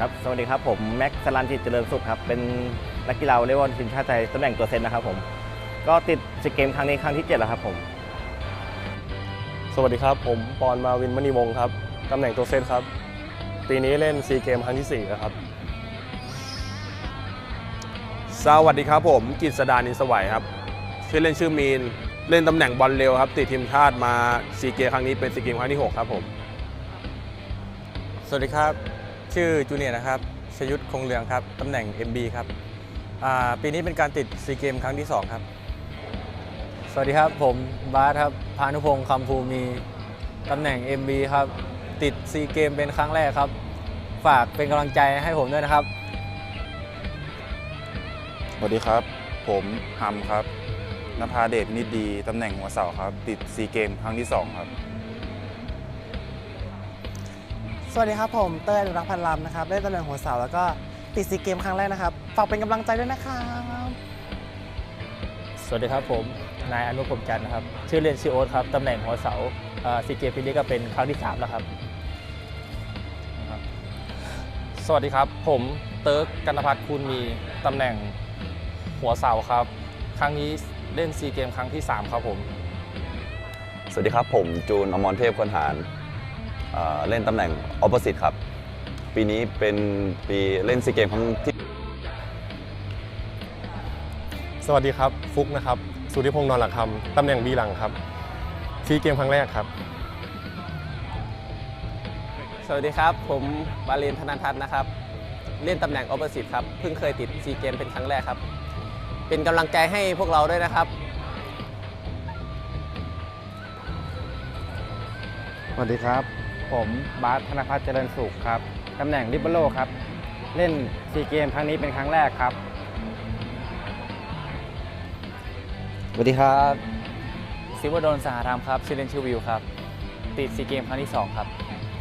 ครับ สวัสดีครับ ผมแม็กซ์สลันจิตเจริญสุขครับ เป็นนักกีฬาวอลเลย์บอลทีมชาติไทยตำแหน่งตัวเซนนะครับผม ก็ติดซีเกมครั้งนี้ครั้งที่ 7 แล้วครับผม สวัสดีครับ ผมปอนมาวินมณีวงศ์ครับ ตำแหน่งตัวเซตครับ ปีนี้เล่นซีเกมครั้งที่4นะครับ สวัสดีครับผมกิตสดานินสวัยครับ ชื่อเล่นชื่อมีน เล่นตำแหน่งบอลเร็วครับ ติดทีมชาติมาซีเกมครั้งนี้เป็นซีเกมครั้งที่ 6 ครับผม สวัสดีครับ ชื่อจูเนียร์นะครับ ชยุทธคงเหลืองครับ ตำแหน่ง MB ครับอ่าปีนี้เป็นการติดซีเกมครั้งที่ 2 ครับ สวัสดีครับ ผมบาสครับ พานุพงศ์คำภูมี ตำแหน่ง MB ครับ ติดซีเกมเป็นครั้งแรกครับ ฝากเป็นกำลังใจให้ผมด้วยนะครับ สวัสดีครับ ผมฮัมครับนภาเดชนิดดี ตำแหน่งหัวเสาครับ ติดซีเกมครั้งที่ 2 ครับ สวัสดีครับผมเต้ยอนุรักษ์พันลำนะครับเล่นตำแหน่งหัวเสาแล้วก็ติดซีเกมครั้งแรกนะครับฝากเป็นกำลังใจด้วยนะครับสวัสดีครับผมนายอนุพงษ์จันทร์นะครับ ชื่อเล่นชื่อโอ๊ตครับตำแหน่งหัวเสาซีเกมปีนี้ก็เป็นครั้งที่ 3 แล้วครับ สวัสดีครับ ผมเติร์กกันพัฒน์คุณมีตำแหน่งหัวเสาครับ ครั้งนี้เล่นซีเกมครั้งที่ 3 ครับผม สวัสดีครับผมจูนอมรเทพคนหาร เอ่อเล่นตำแหน่งออ p o s i t e ครับ ปีนี้เป็นปีเล่นซีเกมครั้งที่สวัสดีครับ ฟุกนะครับสุธิพงษ์นอนหลักคำตำแหน่งบีหลังครับซีเกมครั้งแรกครับ สวัสดีครับ ผมบาเลนธนันทัศน์นะครับ เล่นตำแหน่งออป o s i t e ครับเพิ่งเคยติดซีเกมเป็นครั้งแรกครับ เป็นกำลังใจให้พวกเราด้วยนะครับสวัสดีครับ ผมบาสธนพัฒน์เจริญสุขครับตำแหน่งลิเบโรครับ เล่นซีเกมครั้งนี้เป็นครั้งแรกครับสวัสดีครับซิวดนสหธรรมครับชื่อเล่นชื่อวิวครับ ติดซีเกมครั้งที่ 2 ครับ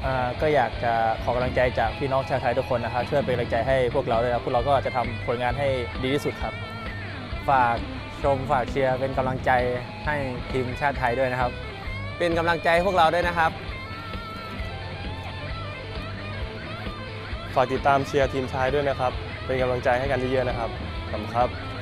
อ่าก็อยากจะขอกำลังใจจากพี่น้องชาวไทยทุกคนนะครับช่วยเป็นกำลังใจให้พวกเราด้วยครับพวกเราก็จะทำผลงานให้ดีที่สุดครับ ฝากชมฝากเชียร์เป็นกำลังใจให้ทีมชาติไทยด้วยนะครับ เป็นกำลังใจให้พวกเราด้วยนะครับ ฝากติดตามเชียร์ทีมชายด้วยนะครับ เป็นกำลังใจให้กันเยอะๆนะครับขอบคุณครับ